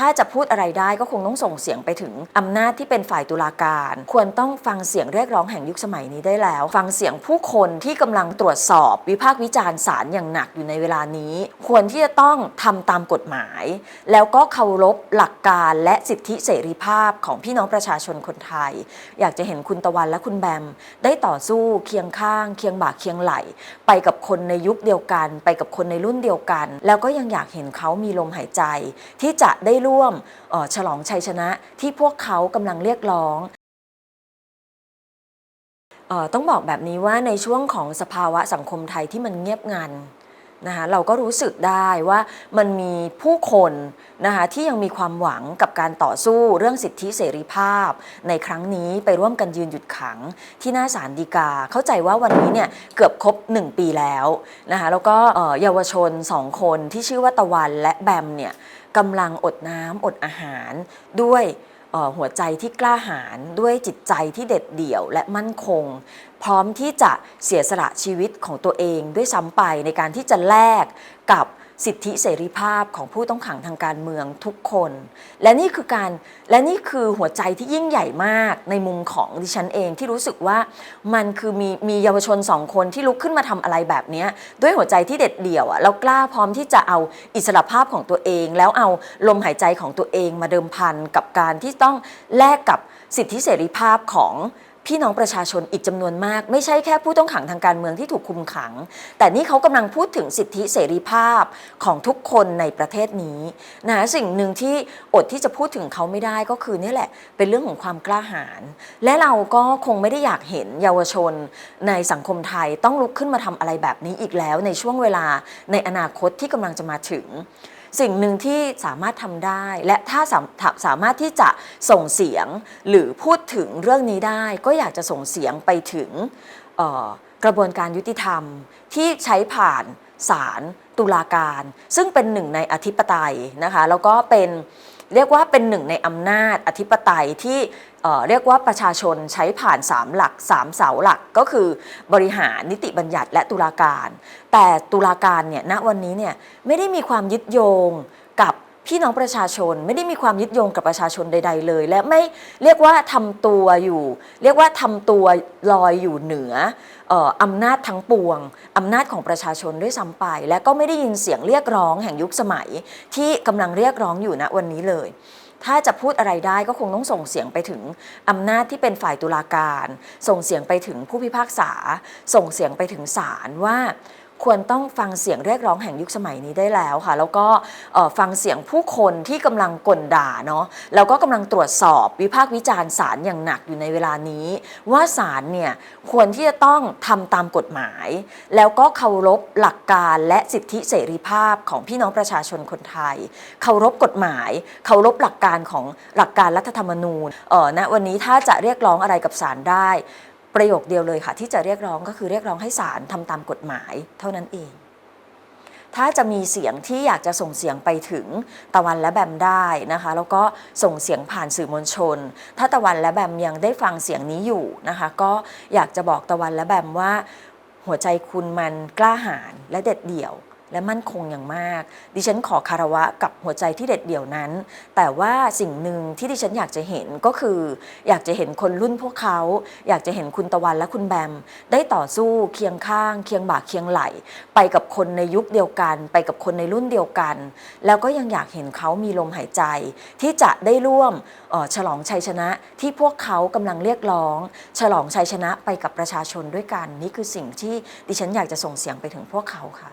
ถ้าจะพูดอะไรได้ก็คงต้องส่งเสียงไปถึงอำนาจที่เป็นฝ่ายตุลาการ ควรต้องฟังเสียงเรียกร้องแห่งยุคสมัยนี้ได้แล้ว ฟังเสียงผู้คนที่กำลังตรวจสอบ วิพากษ์วิจารณ์ศาลอย่างหนักอยู่ในเวลานี้ ควรที่จะต้องทำตามกฎหมาย แล้วก็เคารพหลักการและสิทธิเสรีภาพของพี่น้องประชาชนคนไทย อยากจะเห็นคุณตะวันและคุณแบม ได้ต่อสู้เคียงข้าง เคียงบ่าเคียงไหล ไปกับคนในยุคเดียวกัน ไปกับคนในรุ่นเดียวกัน แล้วก็ยังอยากเห็นเขามีลมหายใจ ที่จะได้ร่วมฉลองชัยชนะที่พวกเขากำลังเรียกร้องต้องบอกแบบนี้ว่าในช่วงของสภาวะสังคมไทยที่มันเงียบงัน นะคะเราก็รู้สึกได้ว่ามันมีผู้คนนะคะที่ยังมีความหวังกับการต่อสู้เรื่องสิทธิเสรีภาพ ในครั้งนี้ไปร่วมกันยืนหยุดขัง ที่หน้าศาลฎีกา เข้าใจว่าวันนี้เนี่ยเกือบครบ 1 ปีแล้วนะคะแล้วก็เยาวชน 2 คนที่ชื่อว่าตะวันและแบมเนี่ยกำลังอดน้ำอดอาหารด้วย หัวใจที่กล้าหาญด้วยจิตใจที่เด็ดเดี่ยวและมั่นคง พร้อมที่จะเสียสละชีวิตของตัวเองด้วยซ้ำไปในการที่จะแลกกับ สิทธิเสรีภาพของผู้ต้องขังทางการเมืองทุกคน และนี่คือการและนี่คือหัวใจที่ยิ่งใหญ่มากในมุมของดิฉันเองที่รู้สึกว่ามันคือมีมีเยาวชนสองคนที่ลุกขึ้นมาทำอะไรแบบนี้ด้วยหัวใจที่เด็ดเดี่ยวอะแล้วกล้าพร้อมที่จะเอาอิสรภาพของตัวเอง แล้วเอาลมหายใจของตัวเองมาเดิมพันกับการที่ต้องแลกกับสิทธิเสรีภาพของ พี่น้องประชาชนอีกจำนวนมาก ไม่ใช่แค่ผู้ต้องขังทางการเมืองที่ถูกคุมขัง แต่นี่เขากำลังพูดถึงสิทธิเสรีภาพของทุกคนในประเทศนี้นะสิ่งหนึ่งที่อดที่จะพูดถึงเขาไม่ได้ก็คือเนี่ยแหละ เป็นเรื่องของความกล้าหาญและเราก็คงไม่ได้อยากเห็นเยาวชน ในสังคมไทยต้องลุกขึ้นมาทำอะไรแบบนี้อีกแล้ว ในช่วงเวลาในอนาคตที่กำลังจะมาถึง สิ่งหนึ่งที่สามารถทำได้ และถ้าสามถ้าสามารถที่จะส่งเสียงหรือพูดถึงเรื่องนี้ได้ ก็อยากจะส่งเสียงไปถึงกระบวนการยุติธรรมที่ใช้ผ่านศาลตุลาการ ซึ่งเป็นหนึ่งในอธิปไตยนะคะแล้วก็เป็น เรียกว่าเป็นหนึ่งในอำนาจอธิปไตยที่เรียกว่าประชาชนใช้ผ่าน 3 หลัก 3 เสาหลักก็คือบริหารนิติบัญญัติและตุลาการ แต่ตุลาการเนี่ยณวันนี้เนี่ยไม่ได้มีความยึดโยง พี่น้องประชาชนไม่ได้มีความยึดโยงกับประชาชนใด ๆ เลย และไม่เรียกว่าทำตัวอยู่ เรียกว่าทำตัวลอยอยู่เหนือเอ่ออำนาจทั้งปวงอำนาจของประชาชนด้วยซ้ำไป และก็ไม่ได้ยินเสียงเรียกร้องแห่งยุคสมัย ที่กำลังเรียกร้องอยู่ณวันนี้เลย ถ้าจะพูดอะไรได้ก็คงต้องส่งเสียงไปถึงอำนาจที่เป็นฝ่ายตุลาการ ส่งเสียงไปถึงผู้พิพากษา ส่งเสียงไปถึงศาลว่า ควรต้องฟังเสียงเรียกร้องแห่งยุคสมัยนี้ได้แล้วค่ะ แล้วก็ฟังเสียงผู้คนที่กำลังกลด่าเนาะแล้วก็กำลังตรวจสอบวิพากษ์วิจารณ์ศาลอย่างหนักอยู่ในเวลานี้ ว่าศาลเนี่ยควรที่จะต้องทำตามกฎหมาย แล้วก็เคารพหลักการและสิทธิเสรีภาพของพี่น้องประชาชนคนไทย เคารพกฎหมายเคารพหลักการของหลักการรัฐธรรมนูญเออณวันนี้ถ้าจะเรียกร้องอะไรกับศาลได้ ประโยคเดียวเลยค่ะ ที่จะเรียกร้องก็คือเรียกร้องให้ศาลทำตามกฎหมายเท่านั้นเอง ถ้าจะมีเสียงที่อยากจะส่งเสียงไปถึงตะวันและแบมได้นะคะ แล้วก็ส่งเสียงผ่านสื่อมวลชน ถ้าตะวันและแบมยังได้ฟังเสียงนี้อยู่นะคะ ก็อยากจะบอกตะวันและแบมว่า หัวใจคุณมันกล้าหาญและเด็ดเดี่ยว และมั่นคงอย่างมาก ดิฉันขอคารวะกับหัวใจที่เด็ดเดี่ยวนั้น แต่ว่าสิ่งหนึ่งที่ดิฉันอยากจะเห็นก็คือ อยากจะเห็นคนรุ่นพวกเขา อยากจะเห็นคุณตะวันและคุณแบม ได้ต่อสู้เคียงข้าง เคียงบ่าเคียงไหล ไปกับคนในยุคเดียวกัน ไปกับคนในรุ่นเดียวกัน แล้วก็ยังอยากเห็นเขามีลมหายใจ ที่จะได้ร่วมฉลองชัยชนะที่พวกเขากำลังเรียกร้อง ฉลองชัยชนะไปกับประชาชนด้วยกัน นี่คือสิ่งที่ดิฉันอยากจะส่งเสียงไปถึงพวกเขาค่ะ